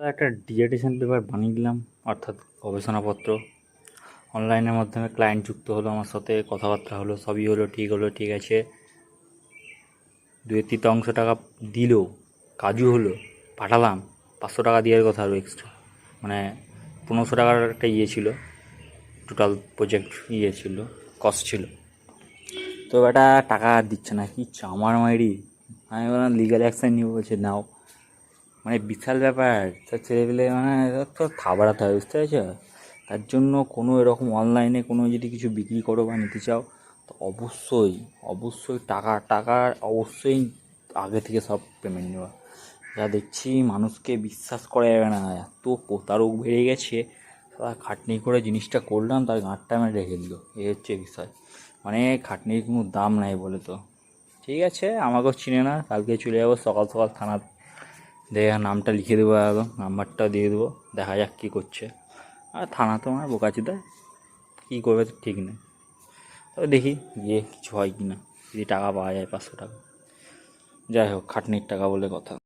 একটা dissertation paper বানিয়ে দিলাম, অর্থাৎ গবেষণাপত্র। অনলাইনের মাধ্যমে ক্লায়েন্ট যুক্ত হলো আমার সাথে, কথাবার্তা হলো, সবই হলো, ঠিক হলো, ঠিক আছে। দুই তৃতীয়াংশ টাকা দিলো, কাজু হলো, পাঠালাম, পাঁচশো টাকা দেওয়ার কথা আরও এক্সট্রা মানে পনেরোশো টাকার একটা ইয়ে ছিল টোটাল প্রজেক্ট ইয়ে ছিল কস্ট ছিল। তো এটা টাকা দিচ্ছে না, কি চামার মাইরি? আমি বললাম লিগাল অ্যাকশন নিয়ে বলছে, নাও। মানে বিশাল ব্যাপার। তার ছেলেপেলে মানে তো থাবড়াতে হয়, বুঝতে পেরেছ? তার জন্য কোনো এরকম অনলাইনে কোনো যদি কিছু বিক্রি করো বা নিতে চাও, তো অবশ্যই অবশ্যই টাকা টাকার অবশ্যই আগে থেকে সব পেমেন্ট নেওয়া। যা দেখছি মানুষকে বিশ্বাস করা যাবে না, এত প্রতারক বেড়ে গেছে। সারা খাটনি করে জিনিসটা করলাম, তার গাঁটটা মেরে রেখে দিল। এ হচ্ছে বিষয়। মানে খাটনির কোনো দাম নাই বলে তো। ঠিক আছে, আমাকেও চিনে না, কালকে চলে যাব সকাল সকাল থানা দেখে নামটা লিখে দেবো একদম নাম্বারটা দিয়ে দেবো, দেখা যাক কী করছে। আর থানা তো আমার বোকাচিদা কী করবে তো ঠিক নেই। তবে দেখি গিয়ে কিছু হয় কি না যদি টাকা পাওয়া যায় পাঁচশো টাকা। যাই হোক, খাটনির টাকা বলে কথা।